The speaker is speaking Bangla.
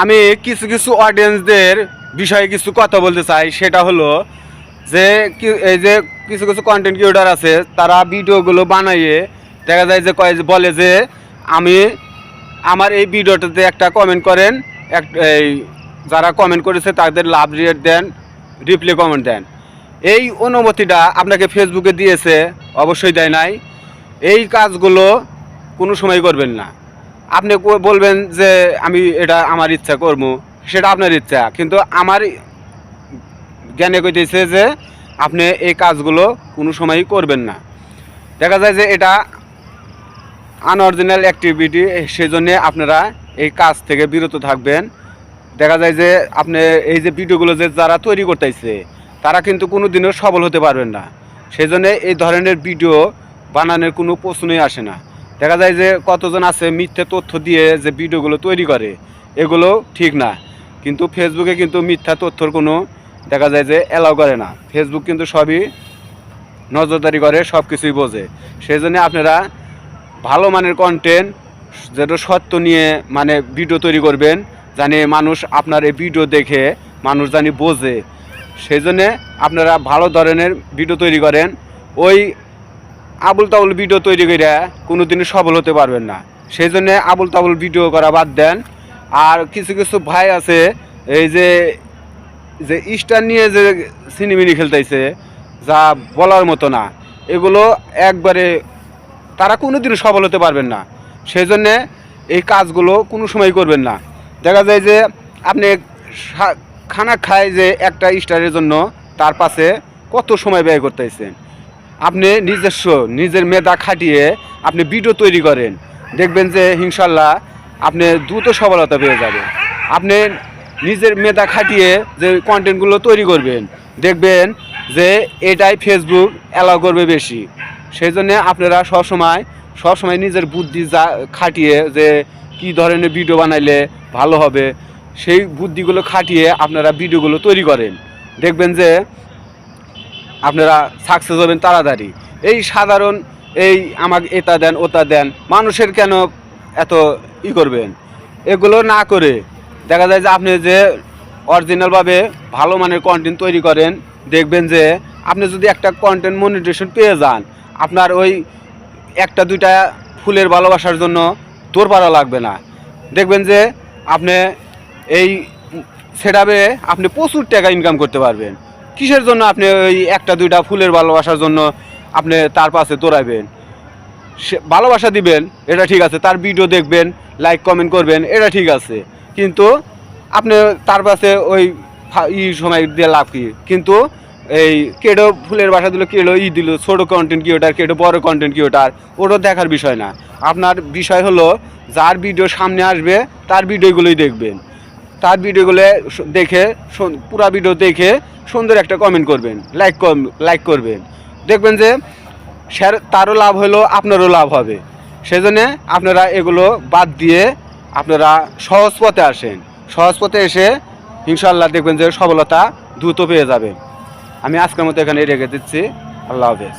আমি কিছু কিছু অডিয়েন্সদের বিষয়ে কিছু কথা বলতে চাই। সেটা হলো যে এই যে কিছু কিছু কন্টেন্ট ক্রিয়েটার আছে, তারা ভিডিওগুলো বানাইয়ে দেখা যায় যে কয় বলে যে আমি আমার এই ভিডিওটাতে একটা কমেন্ট করেন, এক, এই যারা কমেন্ট করেছে তাদের লাভ রেট দেন রিপ্লে কমেন্ট দেন। এই অনুমতিটা আপনাকে ফেসবুকে দিয়েছে, অবশ্যই দেয় নাই। এই কাজগুলো কোনো সময় করবেন না। আপনি বলবেন যে আমি এটা আমার ইচ্ছা করব, সেটা আপনার ইচ্ছা। কিন্তু আমার জ্ঞানে কইতেছে যে আপনি এই কাজগুলো কোনো সময়ই করবেন না। দেখা যায় যে এটা আনঅরিজিনাল অ্যাক্টিভিটি সেই জন্যে আপনারা এই কাজ থেকে বিরত থাকবেন। দেখা যায় যে আপনি এই যে ভিডিওগুলো যে যারা তৈরি করতেছে, তারা কিন্তু কোনো দিনও সফল হতে পারবেন না। সেই জন্যে এই ধরনের ভিডিও বানানোর কোনো প্রশ্নই আসে না। দেখা যায় যে কতজন আছে মিথ্যে তথ্য দিয়ে যে ভিডিওগুলো তৈরি করে, এগুলো ঠিক না। কিন্তু ফেসবুকে কিন্তু মিথ্যা তথ্যর কোনো দেখা যায় যে অ্যালাউ করে না। ফেসবুক কিন্তু সবই নজরদারি করে সব কিছুই বোঝে। সেই জন্য আপনারা ভালো মানের কন্টেন্ট যেটা সত্য নিয়ে মানে ভিডিও তৈরি করবেন, জানি মানুষ আপনার এই ভিডিও দেখে, মানুষ জানি বোঝে। সেই জন্যে আপনারা ভালো ধরনের ভিডিও তৈরি করেন। ওই আবুল তাবুল ভিডিও তৈরি করে কোনো দিনই সফল হতে পারবেন না। সেই জন্যে আবুল তাবুল ভিডিও করা বাদ দেন। আর কিছু কিছু ভাই আছে, এই যে যে স্টার নিয়ে যে সিনেমিনি খেলতেছে যা বলার মতো না, এগুলো একবারে তারা কোনোদিনও সফল হতে পারবেন না। সেই জন্যে এই কাজগুলো কোনো সময় করবেন না। দেখা যায় যে, আপনি খানা খায় যে একটা স্টারের জন্য তার পাশে কত সময় ব্যয় করতেছেন আপনি নিজস্ব, নিজের মেধা খাটিয়ে আপনি ভিডিও তৈরি করেন। দেখবেন যে ইনশাল্লাহ আপনি দ্রুত সফলতা পেয়ে যাবেন। আপনি নিজের মেধা খাটিয়ে যে কন্টেন্টগুলো তৈরি করবেন, দেখবেন যে এটাই ফেসবুক অ্যালাউ করবে বেশি। সেই জন্যে আপনারা সবসময় সবসময় নিজের বুদ্ধি যা খাটিয়ে যে কি ধরনের ভিডিও বানাইলে ভালো হবে, সেই বুদ্ধিগুলো খাটিয়ে আপনারা ভিডিওগুলো তৈরি করেন। দেখবেন যে আপনারা সাকসেস হবেন তাড়াতাড়ি। এই সাধারণ এই আমাকে এটা দেন, ওটা দেন, মানুষের কেন এত ই করবেন? এগুলো না করে দেখা যায় যে আপনি যে অরিজিনালভাবে ভালো মানের কন্টেন্ট তৈরি করেন, দেখবেন যে আপনি যদি একটা কন্টেন্ট মনিটেশন পেয়ে যান, আপনার ওই একটা, দুইটা ফুলের ভালোবাসার জন্য তোর পারা লাগবে না। দেখবেন যে আপনি এই সেটাবে আপনি প্রচুর টাকা ইনকাম করতে পারবেন। কিসের জন্য আপনি ওই একটা, দুইটা ফুলের ভালোবাসার জন্য আপনি তার পাশে দৌড়াবেন সে ভালোবাসা দিবেন, এটা ঠিক আছে, তার ভিডিও দেখবেন লাইক কমেন্ট করবেন, এটা ঠিক আছে। কিন্তু আপনি তার পাশে ওই ই সময় দিয়ে লাভ কি? কিন্তু এই কেডো ফুলের বাসা দিল, কেডো ই দিল, ছোটো কন্টেন্ট ক্রিয়েটার কেডো বড় কন্টেন্ট ক্রিয়েটার ওটা দেখার বিষয় না। আপনার বিষয় হলো, যার ভিডিও সামনে আসবে, তার ভিডিওগুলোই দেখবেন। তার ভিডিওগুলো দেখে পুরা ভিডিও দেখে সুন্দর একটা কমেন্ট করবেন। লাইক লাইক করবেন। দেখবেন যে স্যার, তারও লাভ হলো, আপনারও লাভ হবে। সেজন্য আপনারা এগুলো বাদ দিয়ে আপনারা সহজ পথে আসেন। সহজ পথে এসে ইনশাল্লাহ দেখবেন যে সফলতা দ্রুত পেয়ে যাবেন। আমি আজকের মতো এখানে রেখে দিচ্ছি। আল্লাহ হাফেজ।